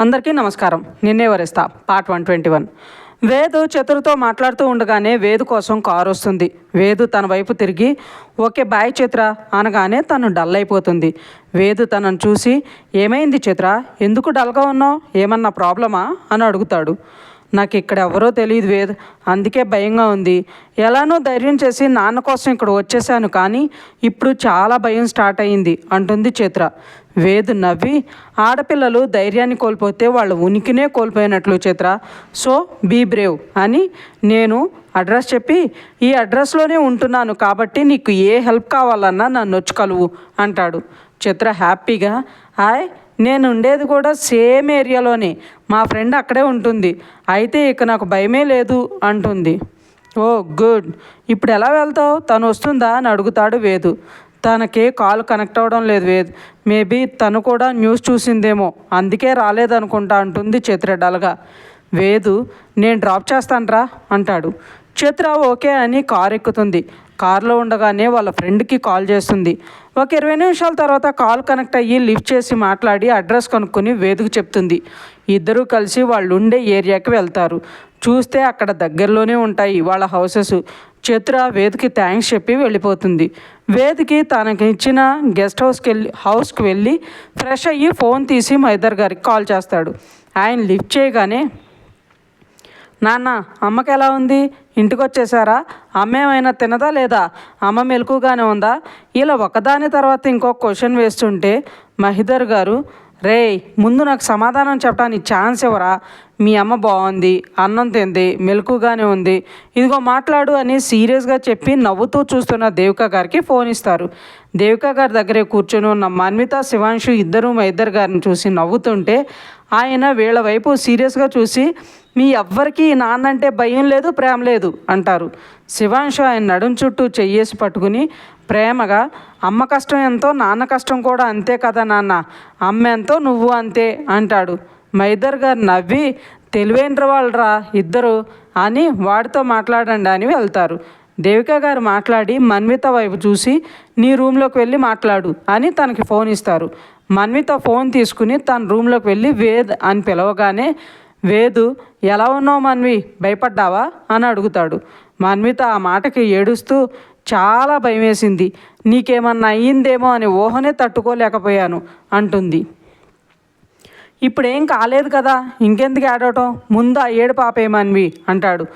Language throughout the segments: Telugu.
అందరికీ నమస్కారం. నిన్నే వరిస్తా. Part one twenty one. Vedu చతురుతో మాట్లాడుతూ ఉండగానే వేదు కోసం కారు వస్తుంది. వేదు తన వైపు తిరిగి ఓకే బాయ్ చిత్ర అనగానే తను డల్ అయిపోతుంది. వేదు తనను చూసి ఏమైంది చిత్ర? ఎందుకు డల్గా ఉన్నావు? ఏమన్నా ప్రాబ్లమా? అని అడుగుతాడు. నాకు ఇక్కడ ఎవరో తెలియదు వేద్. అందుకే భయంగా ఉంది. ఎలానో ధైర్యం చేసి నాన్న కోసం ఇక్కడ వచ్చేసాను కానీ ఇప్పుడు చాలా భయం స్టార్ట్ అయ్యింది అంటుంది చిత్ర. వేద్ నవ్వి ఆడపిల్లలు ధైర్యాన్ని కోల్పోతే వాళ్ళ ఉనికినే కోల్పోయినట్లు చిత్ర. సో బీ బ్రేవ్ అని నేను అడ్రస్ చెప్పి ఈ అడ్రస్లోనే ఉంటున్నాను కాబట్టి నీకు ఏ హెల్ప్ కావాలన్నా నన్ను వచ్చి కలువు అంటాడు. చిత్ర హ్యాపీగా హాయ్ నేను ఉండేది కూడా సేమ్ ఏరియాలోనే. మా ఫ్రెండ్ అక్కడే ఉంటుంది. అయితే ఇక నాకు భయమే లేదు అంటుంది. Oh good. ఇప్పుడు ఎలా వెళ్తావు? తను వస్తుందా? అని అడుగుతాడు వేదు. తనకి కాల్ కనెక్ట్ అవ్వడం లేదు వేద్. మేబీ తను కూడా న్యూస్ చూసిందేమో. అందుకే రాలేదనుకుంటా అంటుంది చేతిరెడ్డాలుగా డల్గా. వేదు నేను డ్రాప్ చేస్తానురా అంటాడు. చిత్ర ఓకే అని కార్ ఎక్కుతుంది. కారులో ఉండగానే వాళ్ళ ఫ్రెండ్కి కాల్ చేస్తుంది. ఒక ఇరవై నిమిషాల తర్వాత కాల్ కనెక్ట్ అయ్యి లిఫ్ట్ చేసి మాట్లాడి అడ్రస్ కనుక్కొని వేదుకు చెప్తుంది. ఇద్దరూ కలిసి వాళ్ళు ఉండే ఏరియాకి వెళ్తారు. చూస్తే అక్కడ దగ్గరలోనే ఉంటాయి వాళ్ళ హౌసెస్. చిత్ర వేదికి థ్యాంక్స్ చెప్పి వెళ్ళిపోతుంది. వేదికి తనకి ఇచ్చిన గెస్ట్ హౌస్కి వెళ్ళి హౌస్కి వెళ్ళి ఫ్రెష్ అయ్యి ఫోన్ తీసి మైదర్ గారికి కాల్ చేస్తాడు. ఆయన లిఫ్ట్ చేయగానే నాన్న అమ్మకి ఎలా ఉంది? ఇంటికి వచ్చేసారా అమ్మ ఏమైనా తినదా లేదా? అమ్మ మెలకుగానే ఉందా? ఇలా ఒకదాని తర్వాత ఇంకో క్వశ్చన్ వేస్తుంటే మహిదర్ గారు రే ముందు నాకు సమాధానం చెప్పడానికి ఛాన్స్ ఇవ్వరా? మీ అమ్మ బాగుంది అన్నం తింది మెలకుగానే ఉంది. ఇదిగో మాట్లాడు అని సీరియస్గా చెప్పి నవ్వుతూ చూస్తున్న దేవిక గారికి ఫోన్ ఇస్తారు. దేవిక గారి దగ్గరే కూర్చొని ఉన్న మన్విత శివాంశు ఇద్దరు మా ఇద్దరు గారిని చూసి నవ్వుతుంటే ఆయన వీళ్ళ వైపు సీరియస్గా చూసి మీ ఎవ్వరికీ నాన్న అంటే భయం లేదు ప్రేమ లేదు అంటారు. శివాంశు ఆయన నడుం చుట్టూ చెయ్యేసి పట్టుకుని ప్రేమగా అమ్మ కష్టం ఎంతో నాన్న కష్టం కూడా అంతే కదా నాన్న. అమ్మ ఎంతో నువ్వు అంతే అంటాడు. మైదర్ గారు నవ్వి తెలివైన వాళ్ళరా ఇద్దరు అని వాడితో మాట్లాడండి అని వెళ్తారు. దేవిక గారు మాట్లాడి మన్విత వైపు చూసి నీ రూమ్లోకి వెళ్ళి మాట్లాడు అని తనకి ఫోన్ ఇస్తారు. మన్విత ఫోన్ తీసుకుని తన రూమ్లోకి వెళ్ళి వేద్ అని పిలవగానే వేదు ఎలా ఉన్నావు మన్వి? భయపడ్డావా? అని అడుగుతాడు. మన్విత ఆ మాటకి ఏడుస్తూ చాలా భయమేసింది నీకేమన్నా అయ్యిందేమో అని ఊహనే తట్టుకోలేకపోయాను అంటుంది. ఇప్పుడేం కాలేదు కదా ఇంకెందుకు ఏడవటం? ముందు ఆ ఏడు పాపేమన్వి అంటాడు.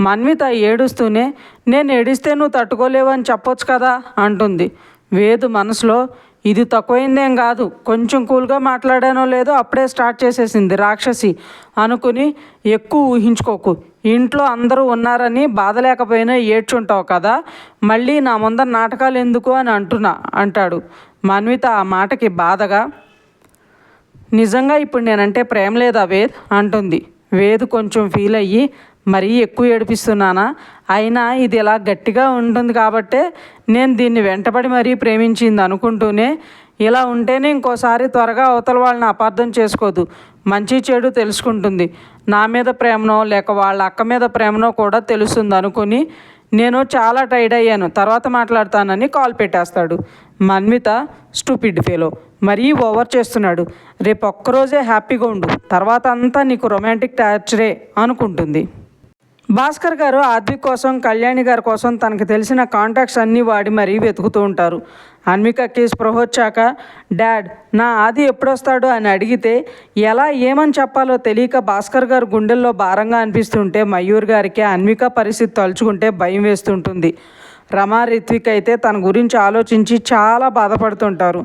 మన్విత ఏడుస్తూనే నేను ఏడిస్తే నువ్వు తట్టుకోలేవని చెప్పొచ్చు కదా అంటుంది. వేదు మనసులో ఇది తక్కువైందేం కాదు. కొంచెం కూల్గా మాట్లాడానో లేదో అప్పుడే స్టార్ట్ చేసేసింది రాక్షసి. అనుకుని ఎక్కువ ఊహించుకోకు. ఇంట్లో అందరూ ఉన్నారని బాధ లేకపోయినా ఏడ్చుంటావు కదా. మళ్ళీ నా ముందర నాటకాలు ఎందుకు అని అంటున్నా అంటాడు. మన్విత ఆ మాటకి బాధగా నిజంగా ఇప్పుడు నేనంటే ప్రేమ లేదా వేద్? అంటుంది. వేద్ కొంచెం ఫీల్ అయ్యి మరీ ఎక్కువ ఏడిపిస్తున్నానా అయినా ఇది ఇలా గట్టిగా ఉంటుంది కాబట్టే నేను దీన్ని వెంటబడి మరీ ప్రేమించింది అనుకుంటూనే ఇలా ఉంటేనే ఇంకోసారి త్వరగా అవతల వాళ్ళని అపార్థం చేసుకోదు. మంచి చెడు తెలుసుకుంటుంది. నా మీద ప్రేమనో లేక వాళ్ళ అక్క మీద ప్రేమనో కూడా తెలుస్తుంది అనుకుని నేను చాలా టైర్డ్ అయ్యాను. తర్వాత మాట్లాడతానని కాల్ పెట్టేస్తాడు. మన్విత స్టూపిడ్ ఫెలో మరీ ఓవర్ చేస్తున్నాడు. రేపు ఒక్కరోజే హ్యాపీగా ఉండు. తర్వాత అంతా నీకు రొమాంటిక్ టార్చరే అనుకుంటుంది. భాస్కర్ గారు ఆద్విక్ కోసం కళ్యాణి గారి కోసం తనకు తెలిసిన కాంటాక్ట్స్ అన్నీ వాడి మరీ వెతుకుతూ ఉంటారు. అన్వికకి స్పృహ వచ్చాక డాడ్ నా ఆది ఎప్పుడొస్తాడు అని అడిగితే ఎలా ఏమని చెప్పాలో తెలియక భాస్కర్ గారు గుండెల్లో భారంగా అనిపిస్తుంటే మయూర్ గారికి అన్విక పరిస్థితి తలుచుకుంటే భయం వేస్తుంటుంది. రమా రిత్విక్ అయితే తన గురించి ఆలోచించి చాలా బాధపడుతుంటారు.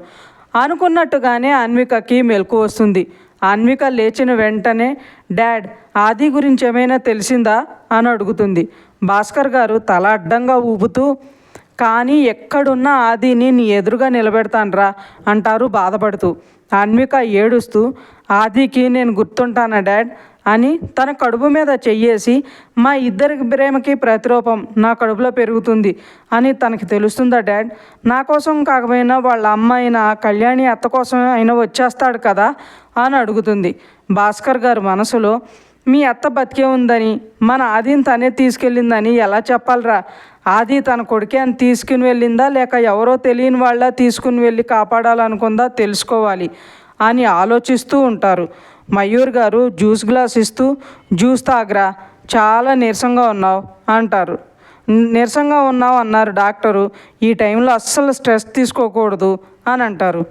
అనుకున్నట్టుగానే అన్వికకి మెలకు వస్తుంది. అన్విక లేచిన వెంటనే డాడ్ ఆది గురించి ఏమైనా తెలిసిందా? అని అడుగుతుంది. భాస్కర్ గారు తల అడ్డంగా ఊపుతూ కానీ ఎక్కడున్నా ఆదిని నీ ఎదురుగా నిలబెడతానరా అంటారు బాధపడుతూ. అన్విక ఏడుస్తూ ఆదికి నేను గుర్తుంటానా డాడ్? అని తన కడుపు మీద చెయ్యేసి మా ఇద్దరి ప్రేమకి ప్రతిరూపం నా కడుపులో పెరుగుతుంది అని తనకి తెలుస్తుందా డాడ్? నా కోసం కాకపోయినా వాళ్ళ అమ్మాయిన కళ్యాణి అత్త కోసం అయినా వచ్చేస్తాడు కదా అని అడుగుతుంది. భాస్కర్ గారు మనసులో మీ అత్త బతికే ఉందని మన ఆదిని తనే తీసుకెళ్ళిందని ఎలా చెప్పాలరా? ఆది తన కొడుకే అని తీసుకుని వెళ్ళిందా లేక ఎవరో తెలియని వాళ్ళ తీసుకుని వెళ్ళి కాపాడాలనుకుందా తెలుసుకోవాలి అని ఆలోచిస్తూ ఉంటారు. మయూర్ గారు జ్యూస్ గ్లాస్ ఇస్తూ జ్యూస్ తాగరా చాలా నీరసంగా ఉన్నావు అంటారు. నీరసంగా ఉన్నావు అన్నారు డాక్టరు. ఈ టైంలో అస్సలు స్ట్రెస్ తీసుకోకూడదు అని అంటారు.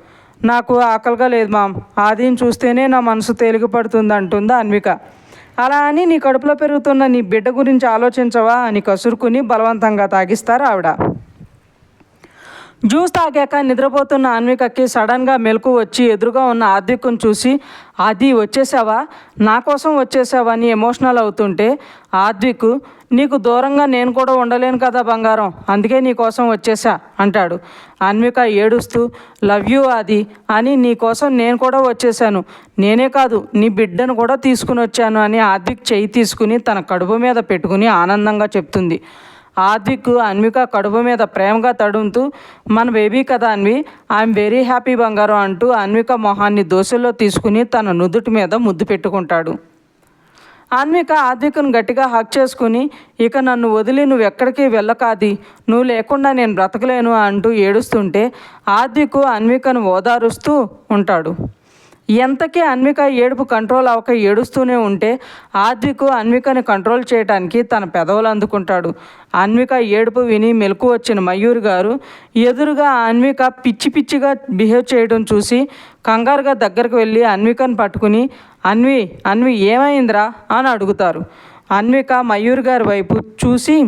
నాకు ఆకలిగా లేదు మామ్ ఆదిని చూస్తేనే నా మనసు తేలిక పడుతుంది అంటుంది అన్విక. అలా అని నీ కడుపులో పెరుగుతున్న నీ బిడ్డ గురించి ఆలోచించవా అని కసురుకుని బలవంతంగా తాగిస్తారు ఆవిడ. జ్యూస్ తాగాక నిద్రపోతున్న అన్వికకి సడన్గా మెలకు వచ్చి ఎదురుగా ఉన్న ఆర్థికను చూసి అది వచ్చేసావా? నా కోసం వచ్చేసావా? అని ఎమోషనల్ అవుతుంటే ఆద్విక్ నీకు దూరంగా నేను కూడా ఉండలేను కదా బంగారం అందుకే నీ కోసం వచ్చేసా? అంటాడు. అన్విక ఏడుస్తూ లవ్ యూ ఆది అని నీ కోసం నేను కూడా వచ్చేసాను. నేనే కాదు నీ బిడ్డను కూడా తీసుకుని వచ్చాను అని ఆద్విక్ చేయి తీసుకుని తన కడుపు మీద పెట్టుకుని ఆనందంగా చెప్తుంది. ఆద్విక్ అన్విక కడుపు మీద ప్రేమగా తడుముతూ మన బేబీ కదా అన్వి ఐఎమ్ వెరీ హ్యాపీ బంగారం అంటూ అన్విక మొహాన్ని దోశలో తీసుకుని తన నుదుటి మీద ముద్దు పెట్టుకుంటాడు. అన్విక ఆద్వికను గట్టిగా హక్ చేసుకుని ఇక నన్ను వదిలి నువ్వు ఎక్కడికి వెళ్ళకాది నువ్వు లేకుండా నేను బ్రతకలేను అంటూ ఏడుస్తుంటే ఆద్వికు అన్వికను ఓదారుస్తూ ఉంటాడు. ఎంతకీ అన్విక ఏడుపు కంట్రోల్ అవ్వక ఏడుస్తూనే ఉంటే ఆద్వికు అన్వికని కంట్రోల్ చేయడానికి తన పెదవులు అందుకుంటాడు. అన్విక ఏడుపు విని మెలకు వచ్చిన మయూర్ గారు ఎదురుగా అన్విక పిచ్చి పిచ్చిగా బిహేవ్ చేయడం చూసి కంగారుగా దగ్గరకు వెళ్ళి అన్వికను పట్టుకుని అన్వి అన్వి ఏమైందిరా? అని అడుగుతారు. అన్విక మయూర్ గారి వైపు చూసి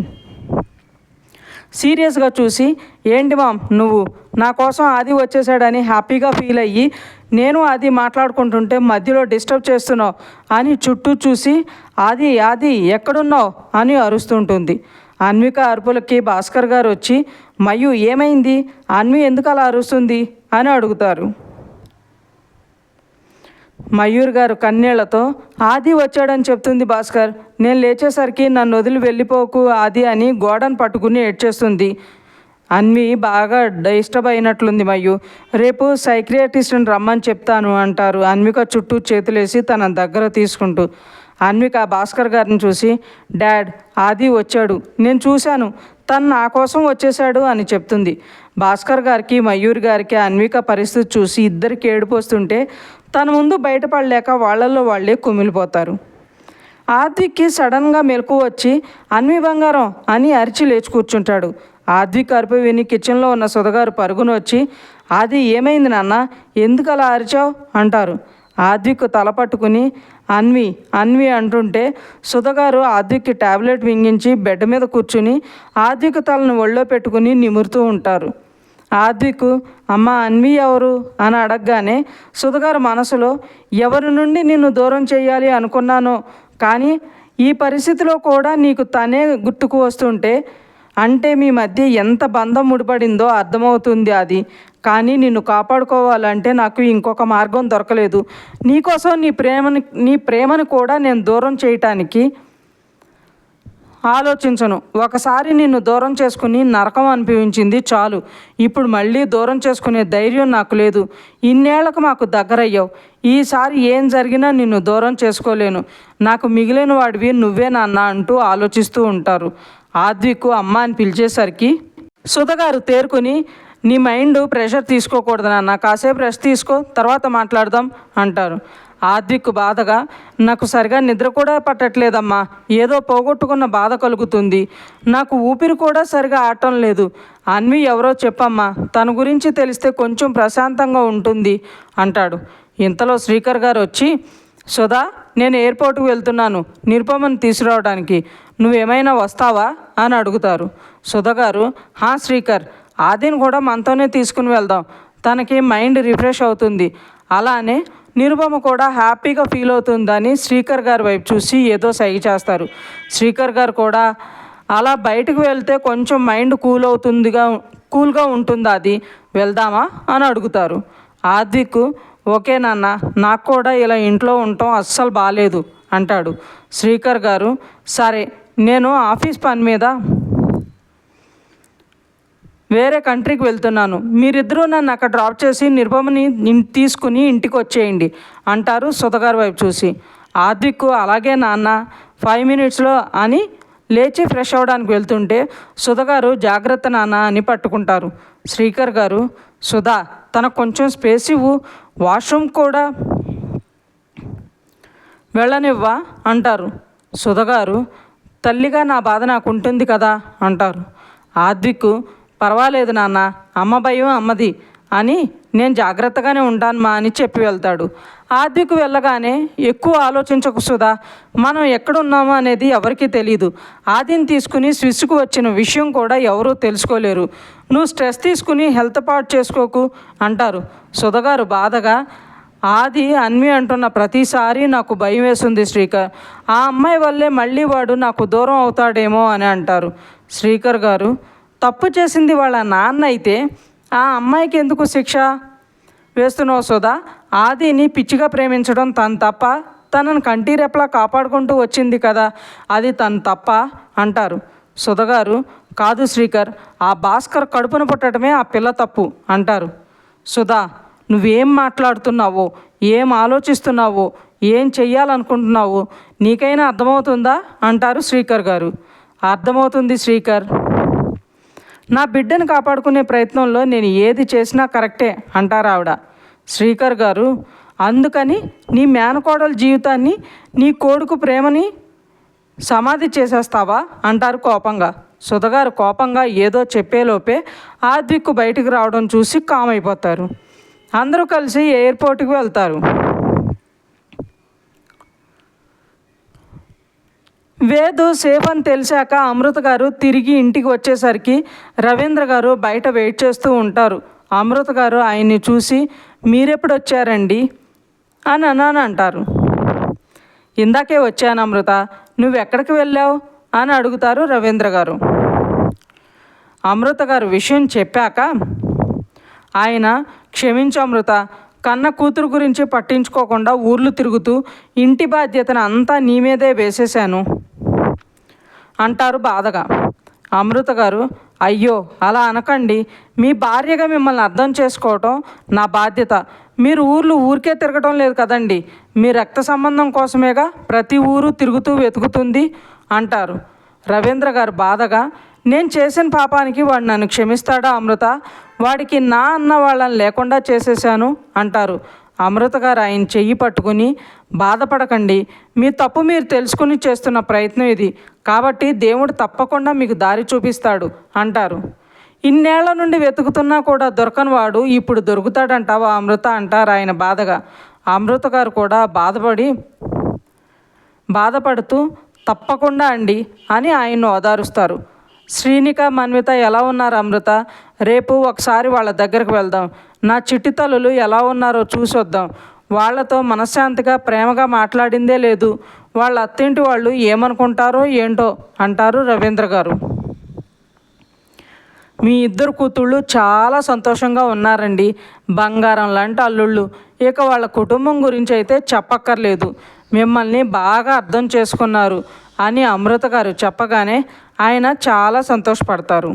సీరియస్గా చూసి ఏంటి మామ్ నువ్వు నా కోసం ఆది వచ్చేసాడని హ్యాపీగా ఫీల్ అయ్యి నేను అది మాట్లాడుకుంటుంటే మధ్యలో డిస్టర్బ్ చేస్తున్నావు అని చుట్టూ చూసి ఆది ఆది ఎక్కడున్నావు? అని అరుస్తుంటుంది. అన్విక అరుపులకి భాస్కర్ గారు వచ్చి మయు ఏమైంది? అన్వి ఎందుకు అలా అరుస్తుంది? అని అడుగుతారు. మయూర్ గారు కన్నీళ్ళతో ఆది వచ్చాడని చెప్తుంది భాస్కర్. నేను లేచేసరికి నన్ను వదిలి వెళ్ళిపోకు ఆది అని గోడను పట్టుకుని ఏడ్చేస్తుంది. అన్వి బాగా డిస్టర్బ్ అయినట్లుంది మయ్యు. రేపు సైక్రియాటిస్ట్ని రమ్మని చెప్తాను అంటారు. అన్విక చుట్టూ చేతులేసి తన దగ్గర తీసుకుంటూ. అన్విక భాస్కర్ గారిని చూసి డాడ్ ఆది వచ్చాడు. నేను చూశాను. తను నా కోసం వచ్చేశాడు అని చెప్తుంది. భాస్కర్ గారికి మయూర్ గారికి అన్విక పరిస్థితి చూసి ఇద్దరికి ఏడిపోస్తుంటే తన ముందు బయటపడలేక వాళ్ళల్లో వాళ్ళే కుమిలిపోతారు. ఆద్విక్కి సడన్గా మెలకు వచ్చి అన్వి బంగారం అని అరిచి లేచి కూర్చుంటాడు. ఆద్విక్ అరుపు విని కిచెన్లో ఉన్న సుధగారు పరుగున వచ్చి ఆది ఏమైంది నాన్న? ఎందుకు అలా అరిచావు? అంటారు. ఆద్విక్ తల పట్టుకుని అన్వి అన్వి అంటుంటే సుధగారు ఆద్విక్కి టాబ్లెట్ మింగించి బెడ్ మీద కూర్చుని ఆద్విక్ తలను ఒళ్ళో పెట్టుకుని నిమురుతూ ఉంటారు. ఆద్విక్ అమ్మ అన్వి ఎవరు? అని అడగగానే సుధగారు మనసులో ఎవరి నుండి నిన్ను దూరం చేయాలి అనుకున్నానో? కానీ ఈ పరిస్థితిలో కూడా నీకు తనే గుర్తుకు వస్తుంటే అంటే మీ మధ్య ఎంత బంధం ముడిపడిందో అర్థమవుతుంది అది. కానీ నిన్ను కాపాడుకోవాలంటే నాకు ఇంకొక మార్గం దొరకలేదు. నీకోసం నీ ప్రేమని నీ ప్రేమను కూడా నేను దూరం చేయటానికి ఆలోచించను. ఒకసారి నిన్ను దూరం చేసుకుని నరకం అనిపించింది చాలు. ఇప్పుడు మళ్ళీ దూరం చేసుకునే ధైర్యం నాకు లేదు. ఇన్నేళ్ళకు మాకు దగ్గరయ్యావు. ఈసారి ఏం జరిగినా నిన్ను దూరం చేసుకోలేను. నాకు మిగిలిన వాడివి నువ్వే నాన్న అంటూ ఆలోచిస్తూ ఉంటారు. ఆద్వికు అమ్మ అని పిలిచేసరికి సుధగారు తేరుకుని నీ మైండ్ ప్రెషర్ తీసుకోకూడదు నాన్న కాసేపు రెస్ట్ తీసుకో తర్వాత మాట్లాడదాం అంటారు. ఆద్విక్ బాధగా నాకు సరిగా నిద్ర కూడా పట్టట్లేదమ్మా ఏదో పోగొట్టుకున్న బాధ కలుగుతుంది నాకు ఊపిరి కూడా సరిగా ఆడటం లేదు అన్వి ఎవరో చెప్పమ్మా తన గురించి తెలిస్తే కొంచెం ప్రశాంతంగా ఉంటుంది అంటాడు. ఇంతలో శ్రీకర్ గారు వచ్చి సుధా నేను ఎయిర్పోర్ట్కి వెళ్తున్నాను. నిరుపమని తీసుకురావడానికి. నువ్వేమైనా వస్తావా? అని అడుగుతారు. సుధా గారు హా శ్రీకర్ ఆదిని కూడా మనతోనే తీసుకుని వెళ్దాం. తనకి మైండ్ రిఫ్రెష్ అవుతుంది. అలానే నిరుపమ కూడా హ్యాపీగా ఫీల్ అవుతుందని శ్రీకర్ గారి వైపు చూసి ఏదో సైగ చేస్తారు. శ్రీకర్ గారు కూడా అలా బయటకు వెళ్తే కొంచెం మైండ్ కూల్ అవుతుందిగా కూల్గా ఉంటుంది అది? వెళ్దామా? అని అడుగుతారు. ఆద్విక్ ఓకే నాన్న నాకు కూడా ఇలా ఇంట్లో ఉండటం అస్సలు బాగాలేదు అంటాడు. శ్రీకర్ గారు సరే నేను ఆఫీస్ పని మీద వేరే కంట్రీకి వెళ్తున్నాను. మీరిద్దరూ నన్ను అక్కడ డ్రాప్ చేసి నిర్భమని తీసుకుని ఇంటికి వచ్చేయండి అంటారు సుధగారి వైపు చూసి. ఆద్విక్ అలాగే నాన్న ఫైవ్ మినిట్స్లో అని లేచి ఫ్రెష్ అవ్వడానికి వెళ్తుంటే సుధగారు జాగ్రత్త నాన్న అని పట్టుకుంటారు. శ్రీకర్ గారు సుధా తనకు కొంచెం స్పేస్ ఇవ్వు వాష్రూమ్ కూడా వెళ్ళనివ్వా అంటారు. సుధగారు తల్లిగా నా బాధ నాకు ఉంటుంది కదా అంటారు. ఆద్విక్ పర్వాలేదు నాన్న అమ్మ భయం అమ్మది అని నేను జాగ్రత్తగానే ఉంటాను మా అని చెప్పి వెళ్తాడు. ఆద్వికు వెళ్ళగానే ఎక్కువ ఆలోచించకు సుధా మనం ఎక్కడున్నామో అనేది ఎవరికీ తెలియదు ఆదిని తీసుకుని స్విస్కు వచ్చిన విషయం కూడా ఎవరూ తెలుసుకోలేరు. నువ్వు స్ట్రెస్ తీసుకుని హెల్త్ పాటు చేసుకోకు అంటారు. సుధగారు బాధగా ఆది అన్వి అంటున్న ప్రతిసారి నాకు భయం వేస్తుంది శ్రీకర్. ఆ అమ్మాయి వల్లే మళ్ళీ వాడు నాకు దూరం అవుతాడేమో అని అంటారు. శ్రీకర్ గారు తప్పు చేసింది వాళ్ళ నాన్న అయితే ఆ అమ్మాయికి ఎందుకు శిక్ష వేస్తున్నావు సుధా ఆదిని పిచ్చిగా ప్రేమించడం తను తప్ప తనను కంటి రెప్పలా కాపాడుకుంటూ వచ్చింది కదా అది తను తప్ప అంటారు. సుధగారు కాదు శ్రీకర్ ఆ భాస్కర్ కడుపున పుట్టడమే ఆ పిల్ల తప్పు అంటారు. సుధా నువ్వేం మాట్లాడుతున్నావో ఏం ఆలోచిస్తున్నావో ఏం చెయ్యాలనుకుంటున్నావో నీకైనా అర్థమవుతుందా? అంటారు శ్రీకర్ గారు. అర్థమవుతుంది శ్రీకర్. నా బిడ్డను కాపాడుకునే ప్రయత్నంలో నేను ఏది చేసినా కరెక్టే అంటారు ఆవిడ. శ్రీకర్ గారు అందుకని నీ మేనకోడల జీవితాన్ని నీ కొడుకు ప్రేమని సమాధి చేసేస్తావా అంటారు కోపంగా. సుధగారు కోపంగా ఏదో చెప్పేలోపే ఆద్విక్కు బయటికి రావడం చూసి కామ్ అయిపోతారు అందరూ కలిసి ఎయిర్పోర్ట్కి వెళ్తారు. వేదు సేఫ్ అని తెలిసాక అమృత గారు తిరిగి ఇంటికి వచ్చేసరికి రవీంద్ర గారు బయట వెయిట్ చేస్తూ ఉంటారు. అమృత గారు ఆయన్ని చూసి మీరెప్పుడు వచ్చారండి? అని అన్నాను అంటారు. ఇందాకే వచ్చాను అమృత. నువ్వు ఎక్కడికి వెళ్ళావు? అని అడుగుతారు రవీంద్ర గారు. అమృత గారు విషయం చెప్పాక ఆయన క్షమించు అమృత. కన్న కూతురు గురించి పట్టించుకోకుండా ఊర్లు తిరుగుతూ ఇంటి బాధ్యతను అంతా నీ మీదే వేసేశాను. అంటారు బాధగా. అమృత గారు అయ్యో అలా అనకండి. మీ భార్యగా మిమ్మల్ని అర్థం చేసుకోవటం నా బాధ్యత. మీరు ఊర్లు ఊరికే తిరగటం లేదు కదండి. మీ రక్త సంబంధం కోసమేగా ప్రతి ఊరు తిరుగుతూ వెతుకుతుంది అంటారు. రవీంద్ర గారు బాధగా నేను చేసిన పాపానికి వాడు నన్ను క్షమిస్తాడా అమృత? వాడికి నా అన్న వాళ్ళని లేకుండా చేసేసాను అంటారు. అమృత గారు ఆయన చెయ్యి పట్టుకుని బాధపడకండి. మీ తప్పు మీరు తెలుసుకుని చేస్తున్న ప్రయత్నం ఇది. కాబట్టి దేవుడు తప్పకుండా మీకు దారి చూపిస్తాడు అంటారు. ఇన్నేళ్ళ నుండి వెతుకుతున్నా కూడా దొరకని వాడు ఇప్పుడు దొరుకుతాడంటావా అమృత అంటారు ఆయన బాధగా. అమృత గారు కూడా బాధపడి బాధపడుతూ తప్పకుండా అండి అని ఆయన్ను ఓదారుస్తారు. శ్రీనిక మన్విత ఎలా ఉన్నారు అమృత? రేపు ఒకసారి వాళ్ళ దగ్గరకు వెళ్దాం. నా చిట్టి తల్లులు ఎలా ఉన్నారో చూసొద్దాం. వాళ్ళతో మనశ్శాంతిగా ప్రేమగా మాట్లాడిందే లేదు. వాళ్ళ అత్తింటి వాళ్ళు ఏమనుకుంటారో ఏంటో అంటారు రవీంద్ర గారు. మీ ఇద్దరు కూతుళ్ళు చాలా సంతోషంగా ఉన్నారండి. బంగారం లాంటి అల్లుళ్ళు. ఇక వాళ్ళ కుటుంబం గురించి అయితే చెప్పక్కర్లేదు. మిమ్మల్ని బాగా అర్థం చేసుకున్నారు అని అమృత గారు చెప్పగానే ఆయన చాలా సంతోషపడతారు.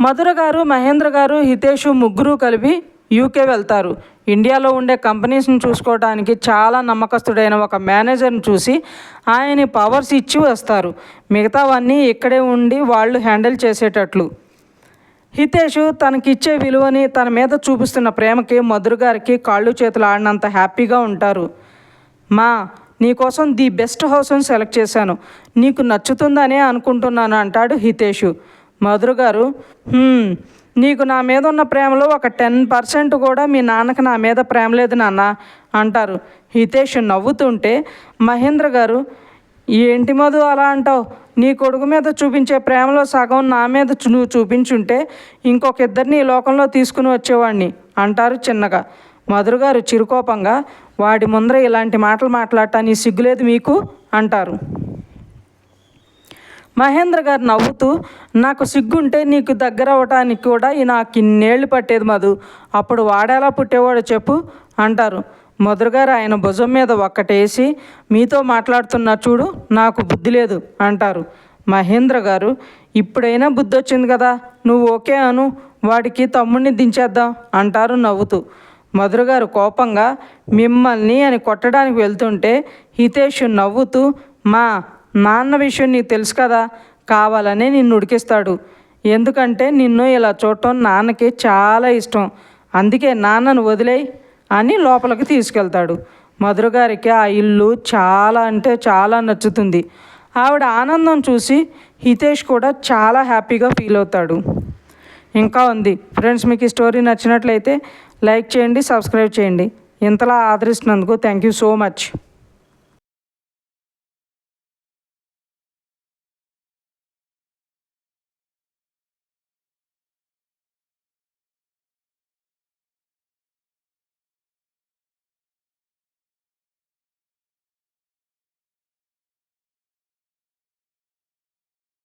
మధుర గారు మహేంద్ర గారు హితేష్ ముగ్గురు కలిపి యూకే వెళ్తారు. ఇండియాలో ఉండే కంపెనీస్ని చూసుకోవడానికి చాలా నమ్మకస్తుడైన ఒక మేనేజర్ని చూసి ఆయన పవర్స్ ఇచ్చి వస్తారు. మిగతావన్నీ ఇక్కడే ఉండి వాళ్ళు హ్యాండిల్ చేసేటట్లు. హితేష్ తనకిచ్చే విలువని తన మీద చూపిస్తున్న ప్రేమకి మధుర గారికి కాళ్ళు చేతులు ఆడినంత హ్యాపీగా ఉంటారు. మా నీకోసం ది బెస్ట్ హౌస్ని సెలెక్ట్ చేశాను. నీకు నచ్చుతుందనే అనుకుంటున్నాను అంటాడు హితేషు. మధుర గారు నీకు నా మీద ఉన్న ప్రేమలో ఒక టెన్ పర్సెంట్ కూడా మీ నాన్నకి నా మీద ప్రేమ లేదు నాన్న అంటారు. హితేష్ నవ్వుతుంటే మహేంద్ర గారు ఏంటి మధు అలా అంటావు? నీ కొడుకు మీద చూపించే ప్రేమలో సగం నా మీద నువ్వు చూపించుంటే ఇంకొక ఇద్దరిని ఈ లోకంలో తీసుకుని వచ్చేవాడిని అంటారు చిన్నగా. మధుర గారు చిరుకోపంగా వాడి ముందర ఇలాంటి మాటలు మాట్లాడటానికి సిగ్గులేదు మీకు? అంటారు. మహేంద్ర గారు నవ్వుతూ నాకు సిగ్గుంటే నీకు దగ్గర అవ్వటానికి కూడా నాకు ఇన్నేళ్ళు పట్టేది మధు. అప్పుడు వాడేలా పుట్టేవాడు చెప్పు అంటారు. మొదరుగారు ఆయన భుజం మీద ఒక్కటేసి మీతో మాట్లాడుతున్నా చూడు నాకు బుద్ధి లేదు అంటారు. మహేంద్ర గారు ఇప్పుడైనా బుద్ధి వచ్చింది కదా నువ్వు ఓకే అను వాడికి తమ్ముడిని దించేద్దాం అంటారు నవ్వుతూ. మధురగారు కోపంగా మిమ్మల్ని అని కొట్టడానికి వెళ్తుంటే హితేష్ నవ్వుతూ మా నాన్న విషయం నీకు తెలుసు కదా కావాలనే నిన్ను ఉడికిస్తాడు. ఎందుకంటే నిన్ను ఇలా చూడటం నాన్నకి చాలా ఇష్టం. అందుకే నాన్నను వదిలేయి అని లోపలికి తీసుకెళ్తాడు. మధుర గారికి ఆ ఇల్లు చాలా అంటే చాలా నచ్చుతుంది. ఆవిడ ఆనందం చూసి హితేష్ కూడా చాలా హ్యాపీగా ఫీల్ అవుతాడు. ఇంకా ఉంది. ఫ్రెండ్స్ మీకు ఈ స్టోరీ నచ్చినట్లయితే లైక్ చేయండి సబ్స్క్రైబ్ చేయండి. ఇంతలా ఆదరిస్తున్నందుకు థ్యాంక్ యూ సో మచ్.